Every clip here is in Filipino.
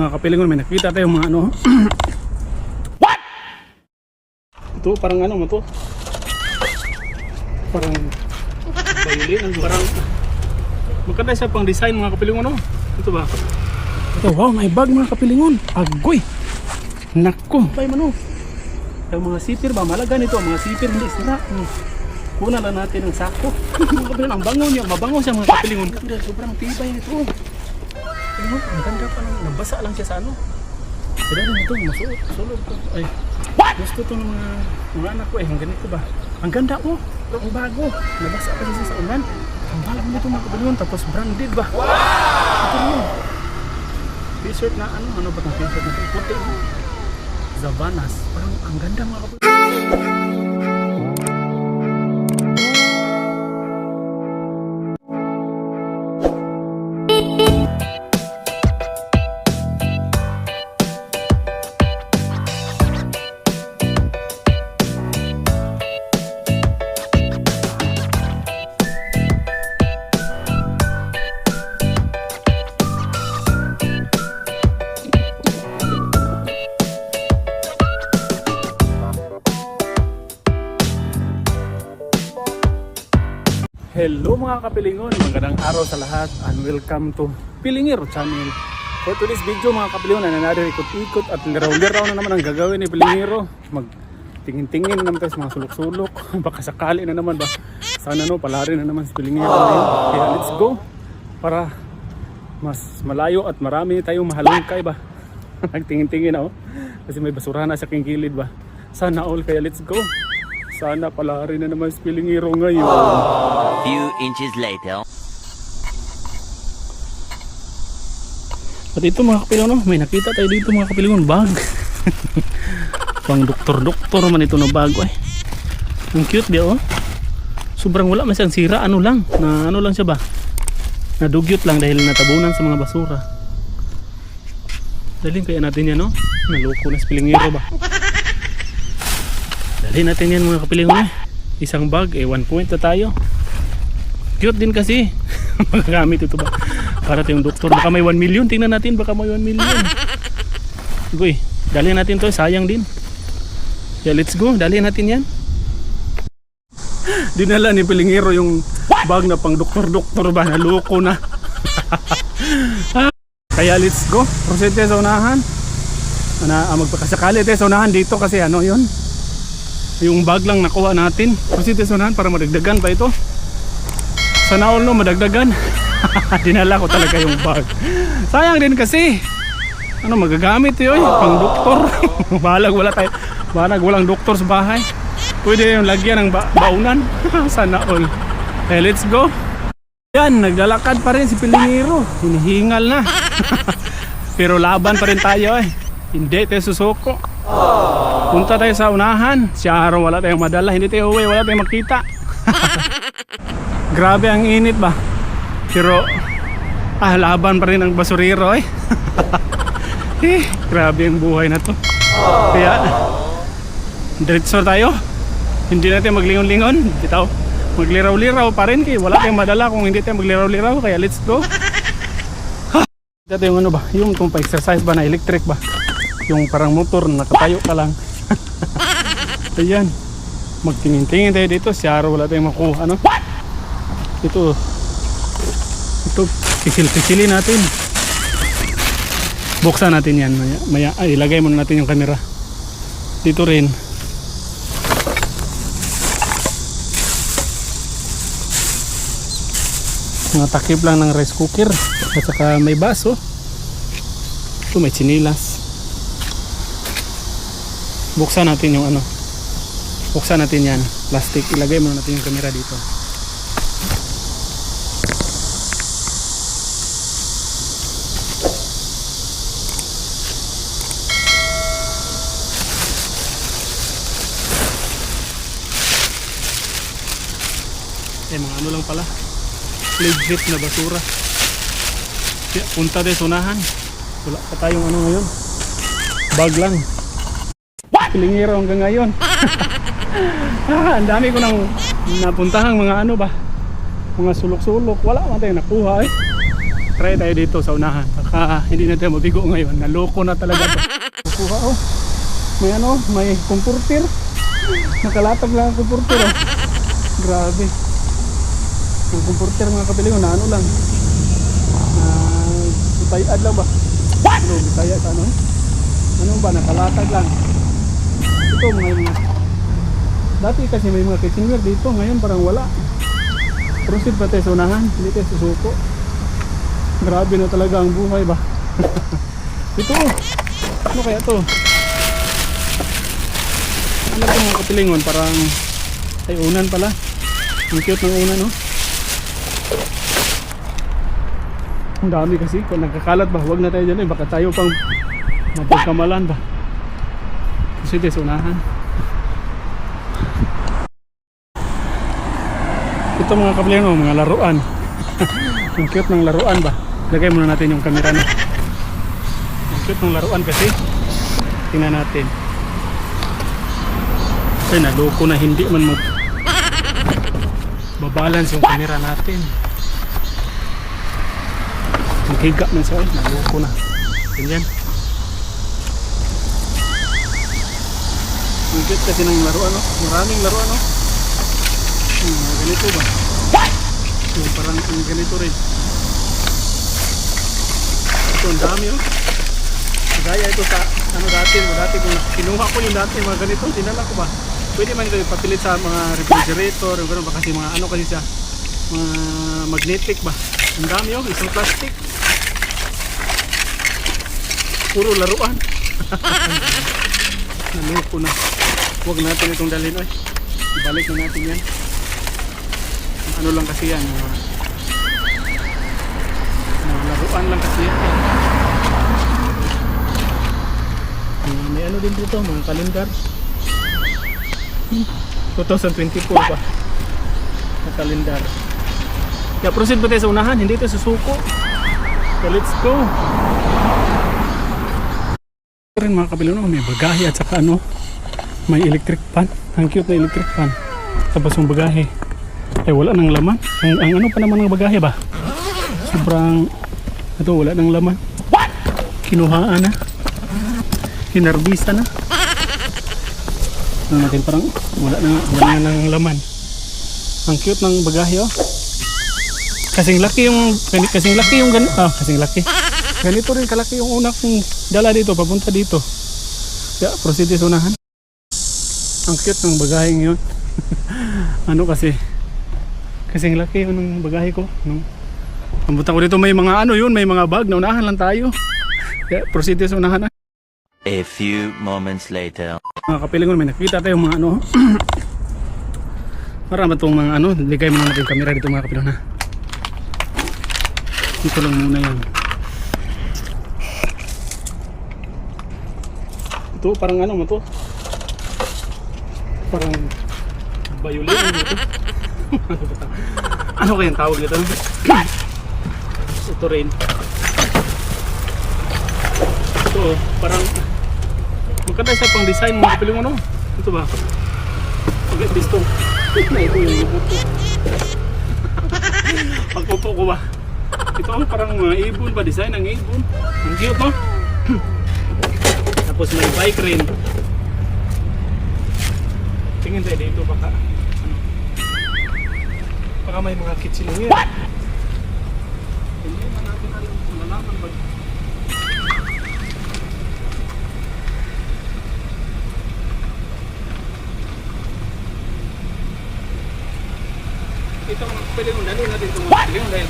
Mga kapilingon, may nakita tayong mga ano. What? Ito, parang ano mo to? Parang violin, ang parang maganda siya pang design mga kapilingon, no? Ito ba? Ito, wow, may bag mga kapilingon. Agoy! Nako, bay mano. Yung mga sipir ba, malaga nito, mga sipir hindi sira. Hmm. Kuna lang natin ang sako. mga kapilingon, ang bango niya, mabango siya mga kapilingon. Sobrang tibay nito. Ano, ang ganda pa lang. Nabasa lang siya sa ano. Kaya rin ito, masuot. Sulog ko. Ay, gusto to ng mga, mga anak ko eh. Ang ganito ba? Ang ganda oh. Ang bago. Nabasa pa siya sa ulan. Ang bago nito mga kabaluan. Tapos branded ba? Wow! Ito yun. T-shirt na ano? Ano ba itong t-shirt na ito? Puti. oh. Zavanas. Parang ang ganda mga kabaluan. Hello mga kapilingon, magandang araw sa lahat and welcome to Pilingiro Channel. For today's video mga kapilingon, nananado ikot-ikot at garaw-garaw na naman ang gagawin ni Pilingiro. Mag tingin-tingin naman tayo sa mga sulok-sulok. Baka sakali na naman ba. Sana no, palari na naman si Pilingiro ngayon. Kaya let's go para mas malayo at marami tayong mahalungkay ba. Nagtingin-tingin ako kasi may basura na sa king gilid ba. Sana all kaya let's go. Sana palari na naman si Pilingiro ngayon. Few inches later. At ito mga kapilingon, no? may nakita tayo dito mga kapilingon, bag. Pang doktor-doktor man ito na bag. Ay. Ang cute dia oh. Sobrang wala man siyang sira, ano lang, na ano lang siya ba? Nadugyot lang dahil natabunan sa mga basura. Dalhin kaya natin yan no? Naloko na sa pilingero ba? Dalhin natin yan mga kapilingon eh. Isang bag, eh one point na tayo. Cute din kasi. Magagamit ito ba? Para tayong doktor. Baka may 1 million. Tingnan natin. Baka may 1 million. Goy, dali natin to. Sayang din. Yeah, let's go. Dali natin yan. Dinala ni Pilingero yung bag na pang doktor-doktor ba? Naloko na. Kaya let's go. Tayo sa unahan. Na, ah, magpakasakali tayo sa unahan dito kasi ano yun. Yung bag lang nakuha natin. Tayo sa unahan para madagdagan pa ito. Sana all no, madagdagan. Dinala ko talaga yung bag. Sayang din kasi. Ano magagamit yun? Pang doktor. Balag wala tayo. Balag walang doktor sa bahay. Pwede yung lagyan ng ba- baunan. Sana all. Eh, let's go. Yan, naglalakad pa rin si Pilingiro. Hinihingal na. Pero laban pa rin tayo eh. Hindi tayo susuko. Punta tayo sa unahan. Si araw wala tayong madala. Hindi tayo uwi. Wala tayong makita. Grabe ang init ba? Pero ah, laban pa rin ang basurero eh. eh grabe ang buhay na to. Kaya diretso tayo. Hindi natin maglingon-lingon. Bitaw. Magliraw-liraw pa rin kay wala tayong madala kung hindi tayo magliraw-liraw kaya let's go. Ha! Dito yung ano ba? Yung itong pa-exercise ba na electric ba? Yung parang motor nakatayo ka lang. Ayan. Magtingin-tingin tayo dito. Si Aro wala tayong makuha. Ano? Ito. Ito. Pisil-pisilin natin. Buksan natin yan. Maya, maya. Ay, ilagay muna natin yung camera. Dito rin. Mga takip lang ng rice cooker. At saka may baso. Ito may chinilas. Buksan natin yung ano. Buksan natin yan. Plastic. Ilagay muna natin yung camera dito. Eh, mga ano lang pala. Legit na basura. Kaya punta tayo sa unahan. Wala pa tayong ano ngayon. Bag lang. Pilingiro hanggang ngayon. ah, ang dami ko nang napuntahang mga ano ba. Mga sulok-sulok. Wala man tayong nakuha eh. Try tayo dito sa unahan. Baka hindi na tayo mabigo ngayon. Naloko na talaga to. Kukuha oh. May ano, may kumpurtir. Nakalatag lang ang kumpurtir oh. Grabe. Ang kumpurtir mga kapili na ano lang. Ah, bitayad lang ba? What? Ano, bitaya sa ano? Ano ba, nakalatag lang. Ito mga mga Dati kasi may mga kitchenware dito, ngayon parang wala. Proceed pa tayo sa unahan, hindi tayo susuko. Grabe na talaga ang buhay ba? Ito, ano kaya to? Ano to mga kapilingon? Parang ay unan pala. Ang cute ng unan, no? Ang dami kasi, kung nagkakalat ba, huwag na tayo dyan eh. Baka tayo pang mapagkamalan ba? Kasi tayo sa unahan. Ito mga kableno, mga laruan. Ang cute ng laruan ba? Lagay muna natin yung camera na. Ang cute ng laruan kasi. Tingnan natin. Ay, naloko na hindi man mo babalance yung camera natin. Naghiga na siya. Ay, naloko na. Ganyan. Ang cute kasi ng laruan, no? Maraming laruan, no? Hmm, ganito ba? Yung parang yung ganito rin. Ito, ang dami oh. Gaya ito sa ano dati, dati kung kinuha ko yung dati mga ganito, dinala ko ba? Pwede man ito ipapilit sa mga refrigerator, yung ganun ba kasi mga ano kasi siya, mga magnetic ba? Ang dami oh, isang plastic. Puro laruan. Naluko na. Huwag natin itong dalhin oy. Ibalik na natin yan. Ano lang kasi yan mga, mga laruan lang kasi yan. Hmm, may ano din dito mga kalendar Hmm, 2024 pa na kalendar kaya proceed ba tayo sa unahan? Hindi tayo susuko. So let's go rin mga kabilano may bagahe at saka ano may electric fan. Ang cute na electric fan. Tapos yung bagahe ay wala nang laman. Ang, ang ano pa naman ng bagahe ba? Sobrang ito wala nang laman. Kinuhaan na. Hinarbisa na. Ano natin parang wala na wala na nang laman. Ang cute ng bagahe oh. Kasing laki yung kasing laki yung ganito ah, kasing laki. Ganito rin kalaki yung una kong dala dito papunta dito kaya proceed unahan ang cute ng bagahe yun ano kasi kasing laki yun ng bagahe ko nung Pambutan ko dito may mga ano yun, may mga bag, naunahan lang tayo. Kaya proceed tayo unahan na. A few moments later. Mga kapilingon, may nakita tayong mga ano. Marami itong mga ano, ligay mo natin yung camera dito mga kapilingon ha. Dito lang muna yan. Ito, parang ano mo to? Parang violin ano ito. ano kayang tawag nito? Ito rin. Ito, parang maganda siya pang design mga kapiling ano. Ito ba? Pag gusto. Ito yung lubuto. Pagpupo ko ba? Ito ang parang mga ibon ba? Design ng ibon. Ang cute no? Tapos may bike rin. Tingin tayo dito baka ano, baka may mga kitchenware. Hindi man natin alam kung malaman ba. Ito pwede kong dali natin itong mga dahil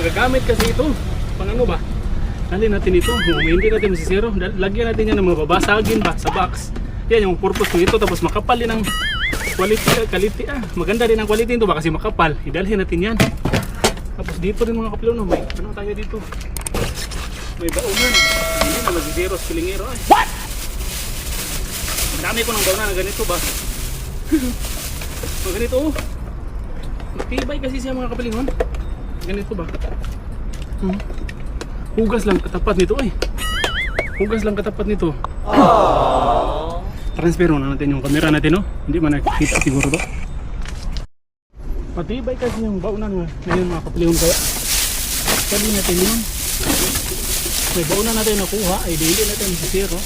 magagamit kasi ito. Pang ano ba? Dali natin ito. Kung hindi natin masisiro, lagyan natin yan ng mga babasagin ba sa box. Yan yung purpose ko ito tapos makapal din ang quality, ah, quality ah. Maganda din ang quality nito ba kasi makapal. Idalhin natin yan. Tapos dito rin mga kapilo, no, may ano tayo dito? May baunan. Hindi na mag-zero kilingero ay. What? Ang dami ko ng baunan na ganito ba? Mga ganito oh. Matibay kasi siya mga kapilingon. Ganito ba? Hmm. Hugas lang katapat nito ay. Hugas lang katapat nito. Transfer na natin yung camera natin no. Hindi man nakikita siguro to. Matibay kasi yung baunan mo. Ngayon mga kapilingon kaya Dali natin yun. May baon na natin nakuha, ay dili natin sa zero.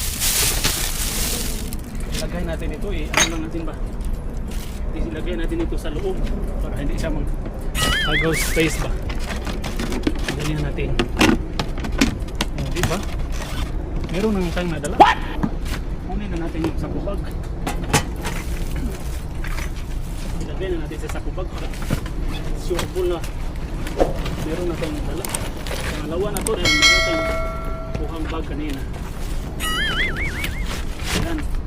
Lagay natin ito eh, ano lang natin ba? Ilagay natin ito sa loob para hindi siya mag agaw space ba. Dali natin. Oh, di ba? Meron nang tayong nadala. Kunin na natin yung sa kubag. Ilagay na natin sa sakubag para sure full na meron na tayong dala. Pangalawa na to dahil meron tayong kuhang bag kanina. Ayan.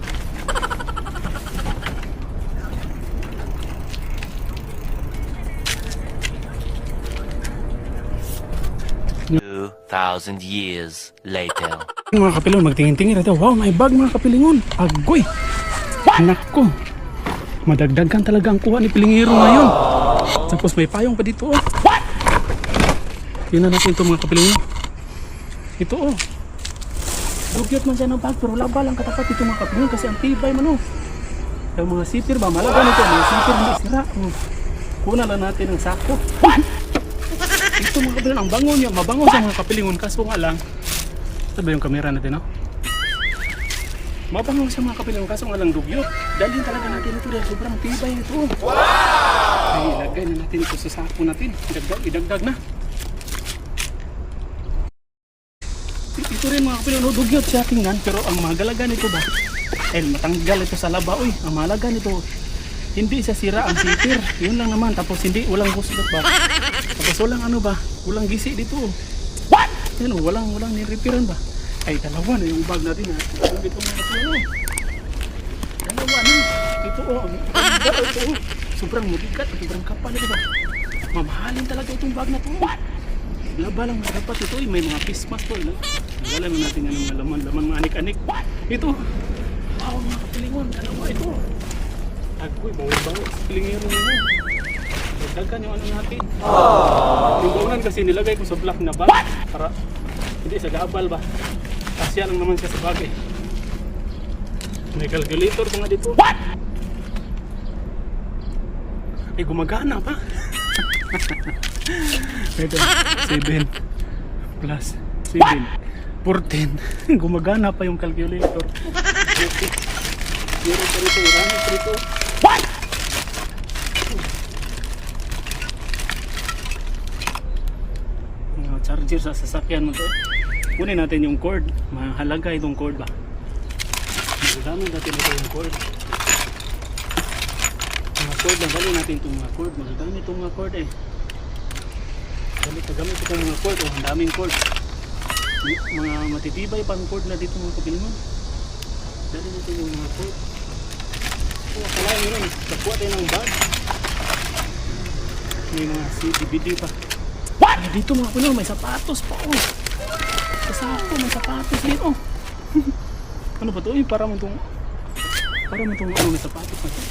Two thousand years later. Mga kapilingon, magtingin-tingin ito. Wow, may bag mga kapilingon. Agoy! Nako! Madagdagan talaga ang kuha ni Pilingiro ngayon. Tapos may payong pa dito. Oh. Tingnan natin ito mga kapilingon. Ito oh. Dugyot man siya ng bag pero laba lang katapat ito mga kapilingon kasi ang tibay man oh. Yung mga sipir ba? Malaga nito. Mga sipir hindi sira. Oh. Kuna lang natin ang sako. Ito mga kapilingon, ang bango niya. Mabango sa mga kapilingon. Kaso nga lang, ito ba yung camera natin, no? Mabango siya mga kapilingon, kaso nga lang dugyot. Dalhin talaga natin ito dahil sobrang tibay nito. Wow! Ay, ilagay na natin ito sa sako natin. Idagdag, idagdag na. Ito rin mga kapilingon, dugyot siya tingnan. Pero ang mahalaga nito ba? Eh, matanggal ito sa laba. Uy, ang mahalaga nito, hindi sa sira ang sipir. Yun lang naman. Tapos hindi, walang guslot ba? Tapos walang ano ba? Walang gisi dito. What? Yan o, walang, walang nirepairan ba? Ay, dalawa na yung bag natin ha. Ang dito mga kapilo. Dalawa na. Ito o, bag ito o. Sobrang mabigat, sobrang kapal ito ba? Mamahalin talaga itong bag na to. What? Laba lang dapat ito eh. May mga mask to. Eh. Wala na natin anong laman, laman mga anik-anik. Ito. Wow, mga kapilingon. Dalawa ito. Agoy, bawal-bawal. Pilingero mo. Dagdagan yung ano natin. Yung unan kasi nilagay ko sa black na bag. Para hindi sa gabal ba. Kasya lang naman siya sa bag eh. May calculator pa nga dito. What? Eh, gumagana pa. Ito, 7 plus 7. 14. gumagana pa yung calculator. Meron pa rito, marami pa rito. Charger sa sasakyan mo to. Kunin natin yung cord. Mahalaga itong cord ba? Magagamit natin ito yung cord. Mga cord lang dali natin itong mga cord. Magagamit itong mga cord eh. Gamit na gamit itong mga cord. Oh, ang daming cord. Mga matitibay pang cord na dito mga kabilingon dali natin yung mga cord. Oh akalain nyo rin nakuha tayo ng bag. May mga CDBD pa ay, dito mga kulo, may sapatos pa oh. Sa sako, may sapatos dito. ano ba to? Eh, para mo tong para mo tong ano, may sapatos na to.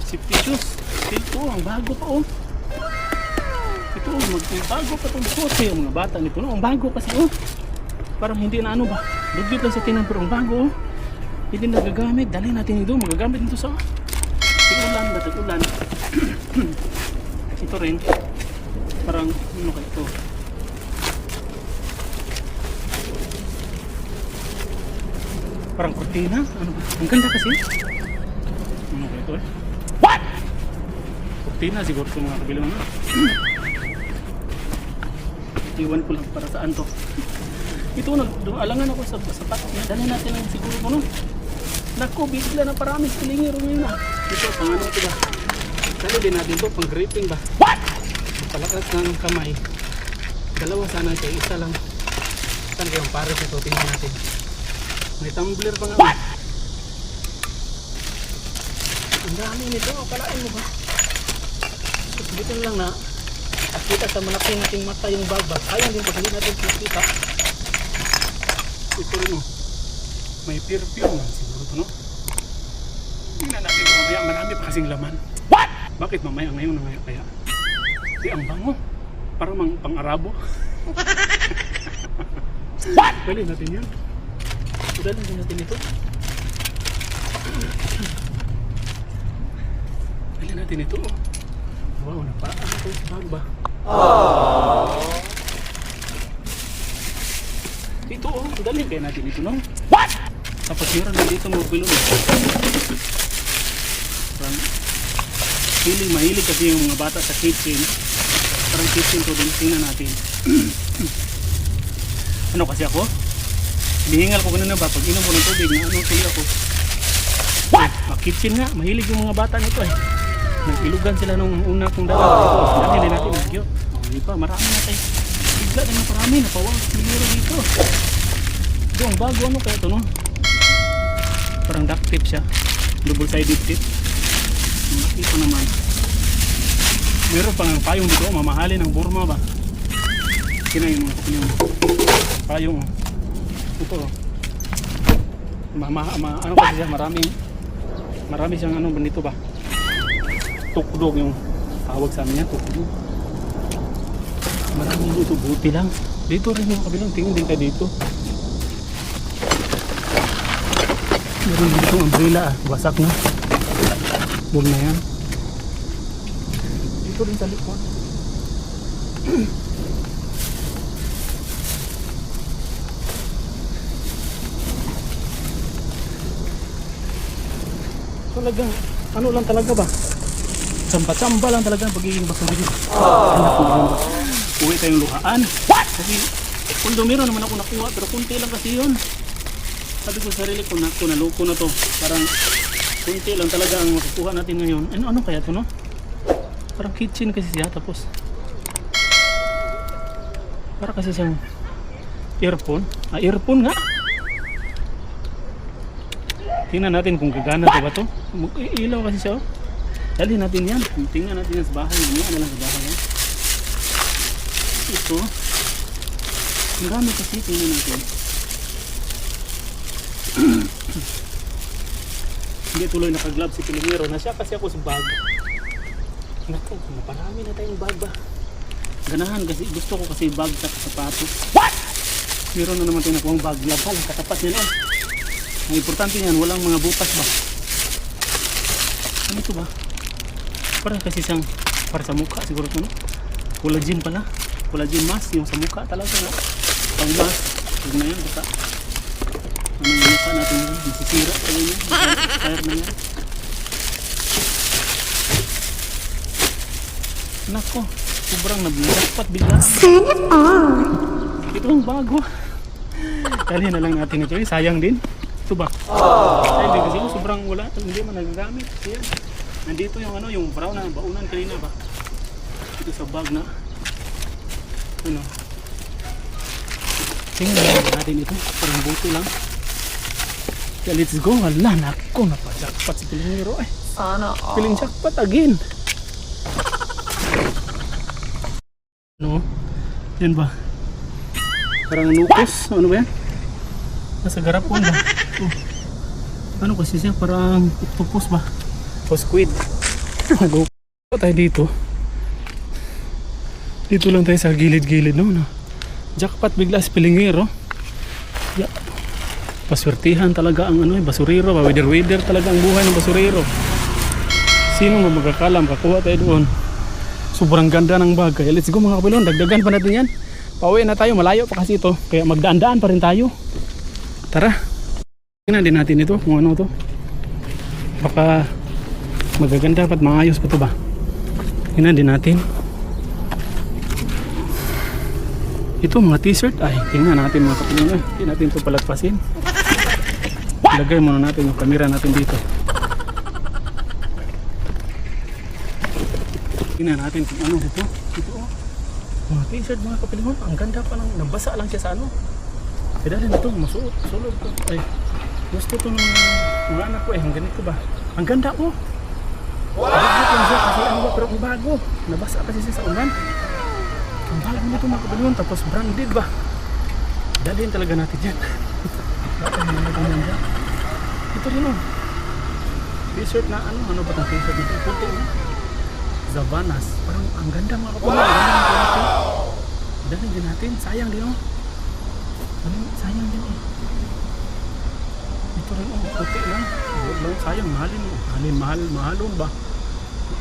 Safety shoes. Dito, ang bago pa oh. Ito, oh, mag bago pa tong suot eh, mga bata nito. No? Ang bago kasi oh. Parang hindi na ano ba. Dugyot lang sa tinan pero ang bago oh. Hindi nagagamit. Dali natin ito. Magagamit nito sa ulan ba? ulan ito rin parang ano kayo ito? Parang kortina ano ba? Ang ganda kasi. Ano kayo ito eh? What? Kortina siguro ito mga kabilang na iwan ko lang para saan to. Ito na alangan ako sa sapat dali natin ang siguro ko no? Naku bigla na parami. Silingiro ngayon ah. Ito pang ano ito ba? Dali din natin to pang gripping ba? What palakas ng kamay. Dalawa sana siya isa lang. Saan kayong pares ito? Tingnan natin. May tumbler pa nga. What? ang dami nito. Kalain mo ba? Dito lang na. Nakita sa malaking nating mata yung bagbag. Sayang din pag hindi natin nakita ito rin oh. May perfume. Siguro ito no? Tingnan natin mamaya. Marami pa kasing laman. What? bakit mamaya ngayon na kaya Di ang bango. Para mang pang-arabo. What? Dali natin yan. Dali natin ito. Dali natin ito. Wow, napaan ito. Bag ba? Dali kaya natin ito, no? What? Tapos meron na dito mo bilog. Parang hilig, mahilig kasi yung mga bata sa kitchen. Parang kitchen to din, tingnan natin. ano kasi ako? Hinihingal ko kanina ba, pag inom ko ng tubig, na ano tuloy ako. What? Ah, kitchen nga, mahilig yung mga bata nito eh. Nag-ilugan sila nung una kong dalawa. Ito, dati natin nagyo. Oh, di pa, marami na tayo. Bigla na naparami, napawang miliro dito. Ito, ang bago ano kaya ito no? Parang duct tape siya. Double sided tape. Malaki pa naman. Meron pang payong dito, mamahalin ng Burma ba? Kina yung mga kapilyo. Payong. Ito. oh. Mama, ma, ano kasi siya, maraming marami siyang ano ba nito ba? Tukdog yung tawag sa amin niya, tukdog. Maraming dito, buti lang. Dito rin yung kabilang, tingin din kayo dito. Meron dito ang umbrella ah, wasak na. Huwag na yan. Dito rin sa likod. Talagang, ano lang talaga ba? Tsamba-tsamba lang talaga ang pagiging basura dito. Anak ko yun ba? Uwi tayong luhaan. What? Kasi, kundo meron naman ako nakuha, pero kunti lang kasi yun. Sabi ko sa sarili ko, naku, naloko na to. Parang, kunti lang talaga ang makukuha natin ngayon. Ano, ano kaya to, no? Parang kitchen kasi siya, tapos, para kasi siyang earphone. Ah, earphone nga. Tingnan natin kung gagana to ba to. Ilaw kasi siya, oh. Natin yan. Tingnan natin yan sa bahay. Mamaya na lang sa bahay. yan. Ito. Ang dami kasi. Tingnan natin. Hindi tuloy nakaglove si Pilingero. Nasya kasi ako sa bag. Naku, naparami na tayong bag ba? Ganahan kasi gusto ko kasi bag sa sapatos. What? Meron na naman tayo nakuha bag. Labal, katapat niya na. Ang importante niyan, walang mga butas ba? Ano ito ba? Parang kasi siyang para sa mukha siguro ito, no? Collagen pala. Collagen mask yung sa mukha talaga, no? Pang mask. Huwag na yan, baka ano yung mukha natin yun? Nasisira tayo yan. Expire na yan. Nako, sobrang nablapat bigla. Ito ang bago. Dali na lang natin ito. eh. Sayang din. Ito ba? Din kasi sobrang wala. Hindi man nagagamit. Yan. Nandito yung ano, yung brown na baunan kanina ba? Ito sa bag na. Ano? Tingnan natin ito. Parang buto lang. Kaya let's go. Wala, nako. Napajakpat si Pilingero. Ay, Sana. Piling jackpot again. No? Yan ba? Parang nukos. Ano ba yan? Nasa garapon ba? Oh. Ano kasi siya? Parang octopus ba? O squid. Nag tayo dito. Dito lang tayo sa gilid-gilid no, no? Jackpot bigla si Pilingero. Ya. Paswertihan talaga ang ano eh, basurero, ba weather weather talaga ang buhay ng basurero. Sino mo magkakalam, kakuha tayo doon. Sobrang ganda ng bag. Kaya let's go mga kapilon, dagdagan pa natin yan. Pauwi na tayo, malayo pa kasi ito. Kaya magdaan-daan pa rin tayo. Tara. Tingnan din natin ito, kung ano to. Baka magaganda pa at maayos pa to ba. Tingnan din natin. Ito mga t-shirt. Ay, tingnan natin mga kapilon. Ay, Hindi natin ito palagpasin. Ilagay muna natin yung camera natin dito. Tingnan natin kung ano ito. Ito oh. Mga t-shirt mga kapilingon. Ang ganda pa lang. Nabasa lang siya sa ano. Kaya dahil ito, masuot. Sulod ko. Ay, gusto to ng mga anak ko eh. Ang ganito ba? Ang ganda oh. Wow! lang siya kasi ano ba, pero ang bago. Nabasa kasi siya sa ulan. Ang bago nito mga kapilingon. Tapos branded ba? Dalhin talaga natin yan. Bakit naman natin yan dyan? Ito rin oh. T-shirt na ano, ano ba itong t-shirt nito? Puti oh. Zavanas. Parang ang ganda mga kapatid. Quality. Dalhin din natin. Sayang din oh. Ano, sayang din eh. Ito rin oh, puti lang. Huwag lang sayang, mahalin oh. Mahalin, mahal, mahalon ba?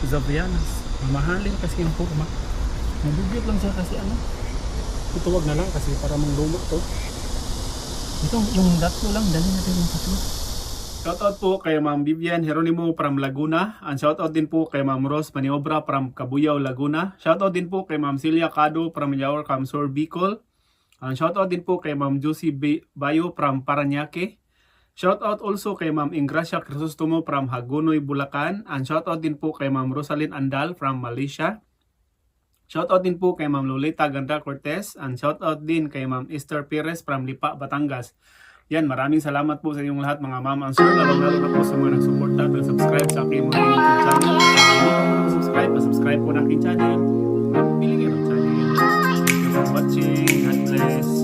Zavanas. Mamahalin kasi yung forma. Nabibigit lang siya kasi ano. Ito wag na lang kasi para manglumot to. Ito, yung datlo lang, dali natin yung tatlo. Shoutout po kay Ma'am Vivian Heronimo from Laguna. And shoutout din po kay Ma'am Rose Maniobra from Cabuyao, Laguna. Shoutout din po kay Ma'am Celia Cado from Yaor Camsor, Bicol. And shoutout din po kay Ma'am Josie Bay- Bayo from Paranaque. Shoutout also kay Ma'am Ingracia Crisostomo from Hagonoy, Bulacan. And shoutout din po kay Ma'am Rosalind Andal from Malaysia. Shoutout din po kay Ma'am Lolita Ganda Cortez. And shoutout din kay Ma'am Esther Perez from Lipa, Batangas. Yan, maraming salamat po sa inyong lahat mga ma'am and sir. Lalo-lalo na po sa mga nagsuporta at nag-subscribe sa aking mga YouTube channel. Po subscribe, subscribe po na aking channel. Piling yun ang channel. Thank you for watching. God bless.